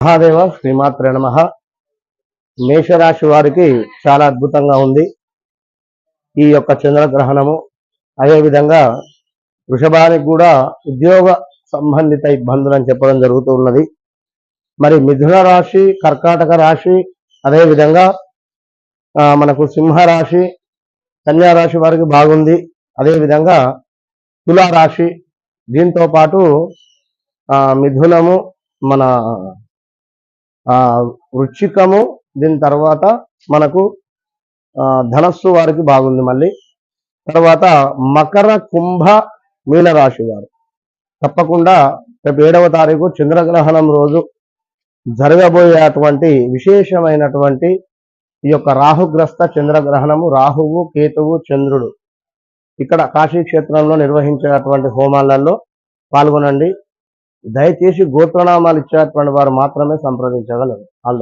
మహాదేవ శ్రీమాత్ర నమ. మేషరాశి వారికి చాలా అద్భుతంగా ఉంది. ఈ యొక్క చంద్రగ్రహణము అదేవిధంగా వృషభానికి కూడా ఉద్యోగ సంబంధిత ఇబ్బందులు అని చెప్పడం జరుగుతూ ఉన్నది. మరి మిథున రాశి కర్కాటక రాశి అదేవిధంగా మనకు సింహరాశి కన్యా రాశి వారికి బాగుంది. అదేవిధంగా తులారాశి దీంతో పాటు మిథునము మన వృచ్చికము దీని తర్వాత మనకు ధనస్సు వారికి బాగుంది మళ్ళీ. తర్వాత మకర కుంభ మీనరాశి వారు. తప్పకుండా రేపు ఏడవ తారీఖు చంద్రగ్రహణం రోజు జరగబోయేటువంటి విశేషమైనటువంటి ఈ యొక్క రాహుగ్రస్త చంద్రగ్రహణము రాహువు కేతువు చంద్రుడు. ఇక్కడ కాశీ క్షేత్రంలో నిర్వహించేటువంటి హోమాలలో పాల్గొనండి. దయచేసి గోత్రనామాలు ఇచ్చేటువంటి వారు మాత్రమే సంప్రదించగలరు. ఆల్